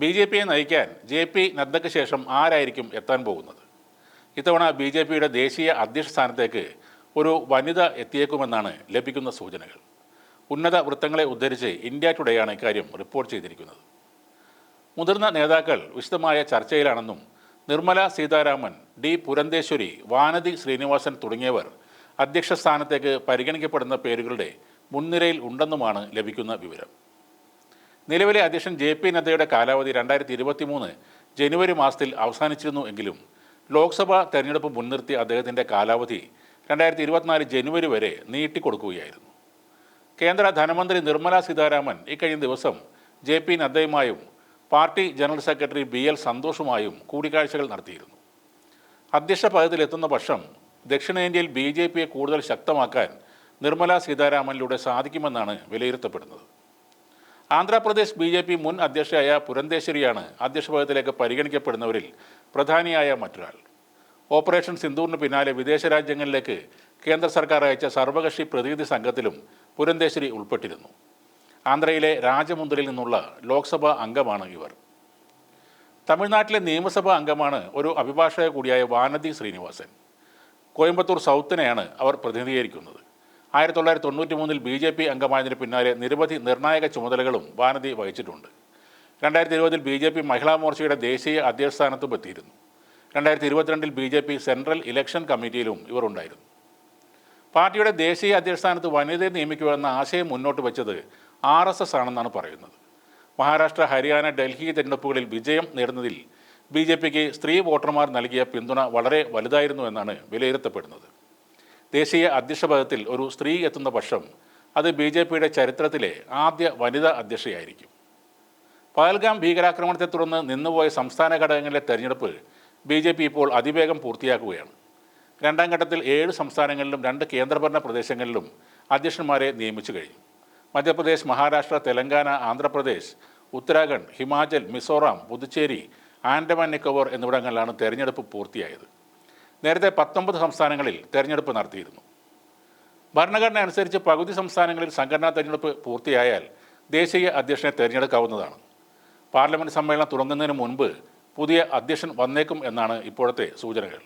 B J പിയെ നയിക്കാൻ J P നദ്ദയ്ക്ക് ശേഷം ആരായിരിക്കും എത്താൻ പോകുന്നത്? ഇത്തവണ ബി ജെ പിയുടെ ദേശീയ അധ്യക്ഷ സ്ഥാനത്തേക്ക് ഒരു വനിത എത്തിയേക്കുമെന്നാണ് ലഭിക്കുന്ന സൂചനകൾ. ഉന്നത വൃത്തങ്ങളെ ഉദ്ധരിച്ച് ഇന്ത്യ ടുഡേയാണ് ഇക്കാര്യം റിപ്പോർട്ട് ചെയ്തിരിക്കുന്നത്. മുതിർന്ന നേതാക്കൾ വിശദമായ ചർച്ചയിലാണെന്നും നിർമ്മല സീതാരാമൻ ഡി പുരന്തേശ്വരി വാനതി ശ്രീനിവാസൻ തുടങ്ങിയവർ അധ്യക്ഷ സ്ഥാനത്തേക്ക് പരിഗണിക്കപ്പെടുന്ന പേരുകളുടെ മുൻനിരയിൽ ഉണ്ടെന്നുമാണ് ലഭിക്കുന്ന വിവരം. നിലവിലെ അധ്യക്ഷൻ ജെ പി നദ്ദയുടെ കാലാവധി രണ്ടായിരത്തി ഇരുപത്തി മൂന്ന് ജനുവരി മാസത്തിൽ അവസാനിച്ചിരുന്നു എങ്കിലും ലോക്സഭാ തെരഞ്ഞെടുപ്പ് മുൻനിർത്തി അദ്ദേഹത്തിന്റെ കാലാവധി രണ്ടായിരത്തി ഇരുപത്തിനാല് ജനുവരി വരെ നീട്ടിക്കൊടുക്കുകയായിരുന്നു. കേന്ദ്ര ധനമന്ത്രി നിർമ്മല സീതാരാമൻ ഇക്കഴിഞ്ഞ ദിവസം J P നദ്ദയുമായും party general secretary B L സന്തോഷുമായും കൂടിക്കാഴ്ചകൾ നടത്തിയിരുന്നു. അധ്യക്ഷ പദത്തിലെത്തുന്ന പക്ഷം ദക്ഷിണേന്ത്യയിൽ ബി ജെ പിയെ കൂടുതൽ ശക്തമാക്കാൻ നിർമ്മല സീതാരാമനിലൂടെ സാധിക്കുമെന്നാണ് വിലയിരുത്തപ്പെടുന്നത്. ആന്ധ്രാപ്രദേശ് ബി ജെ പി മുൻ അധ്യക്ഷയായ പുരന്തേശ്വരിയാണ് അധ്യക്ഷപദത്തിലേക്ക് പരിഗണിക്കപ്പെടുന്നവരിൽ പ്രധാനിയായ മറ്റൊരാൾ. ഓപ്പറേഷൻ സിന്ദൂറിന് പിന്നാലെ വിദേശ രാജ്യങ്ങളിലേക്ക് കേന്ദ്ര സർക്കാർ അയച്ച സർവകക്ഷി പ്രതിനിധി സംഘത്തിലും പുരന്തേശ്വരി ഉൾപ്പെട്ടിരുന്നു. ആന്ധ്രയിലെ രാജമുന്ദ്രിൽ നിന്നുള്ള ലോക്സഭാ അംഗമാണ് ഇവർ. തമിഴ്നാട്ടിലെ നിയമസഭാ അംഗമാണ് ഒരു അഭിഭാഷക കൂടിയായ വാനതി ശ്രീനിവാസൻ. കോയമ്പത്തൂർ സൗത്തിനെയാണ് അവർ പ്രതിനിധീകരിക്കുന്നത്. ആയിരത്തി തൊള്ളായിരത്തി തൊണ്ണൂറ്റി മൂന്നിൽ ബി ജെ പി അംഗമായതിന് പിന്നാലെ നിരവധി നിർണായക ചുമതലകളും വാനതി വഹിച്ചിട്ടുണ്ട്. രണ്ടായിരത്തി ഇരുപതിൽ ബി ജെ പി മഹിളാ മോർച്ചയുടെ ദേശീയ അധ്യക്ഷ സ്ഥാനത്തും എത്തിയിരുന്നു. രണ്ടായിരത്തി ഇരുപത്തിരണ്ടിൽ B J P central election കമ്മിറ്റിയിലും ഇവർ ഉണ്ടായിരുന്നു. പാർട്ടിയുടെ ദേശീയ അധ്യക്ഷസ്ഥാനത്ത് വനിതയെ നിയമിക്കുക എന്ന ആശയം മുന്നോട്ട് വെച്ചത് ആർ എസ് എസ് ആണെന്നാണ് പറയുന്നത്. മഹാരാഷ്ട്ര ഹരിയാന ഡൽഹി തെരഞ്ഞെടുപ്പുകളിൽ വിജയം നേടുന്നതിൽ ബി ജെ പിക്ക് സ്ത്രീ വോട്ടർമാർ നൽകിയ പിന്തുണ വളരെ വലുതായിരുന്നു എന്നാണ് വിലയിരുത്തപ്പെടുന്നത്. ദേശീയ അധ്യക്ഷ പദത്തിൽ ഒരു സ്ത്രീ എത്തുന്ന പക്ഷം അത് ബി ജെ പിയുടെ ചരിത്രത്തിലെ ആദ്യ വനിതാ അധ്യക്ഷയായിരിക്കും. പഹൽഗാം ഭീകരാക്രമണത്തെ തുടർന്ന് നിന്നുപോയ സംസ്ഥാന ഘടകങ്ങളിലെ തെരഞ്ഞെടുപ്പ് ബി ജെ പി ഇപ്പോൾ അതിവേഗം പൂർത്തിയാക്കുകയാണ്. രണ്ടാം ഘട്ടത്തിൽ ഏഴ് സംസ്ഥാനങ്ങളിലും രണ്ട് കേന്ദ്രഭരണ പ്രദേശങ്ങളിലും അധ്യക്ഷന്മാരെ നിയമിച്ചു കഴിഞ്ഞു. മധ്യപ്രദേശ് മഹാരാഷ്ട്ര തെലങ്കാന ആന്ധ്രാപ്രദേശ് ഉത്തരാഖണ്ഡ് ഹിമാചൽ മിസോറാം പുതുച്ചേരി ആൻഡമാൻ നിക്കോബാർ എന്നിവിടങ്ങളിലാണ് തെരഞ്ഞെടുപ്പ് പൂർത്തിയായത്. നേരത്തെ പത്തൊമ്പത് സംസ്ഥാനങ്ങളിൽ തെരഞ്ഞെടുപ്പ് നടത്തിയിരുന്നു. ഭരണഘടന അനുസരിച്ച് പകുതി സംസ്ഥാനങ്ങളിൽ സംഘടനാ തെരഞ്ഞെടുപ്പ് പൂർത്തിയായാൽ ദേശീയ അധ്യക്ഷനെ തിരഞ്ഞെടുക്കാവുന്നതാണ്. പാർലമെന്റ് സമ്മേളനം തുടങ്ങുന്നതിന് മുൻപ് പുതിയ അധ്യക്ഷൻ വന്നേക്കും എന്നാണ് ഇപ്പോഴത്തെ സൂചനകൾ.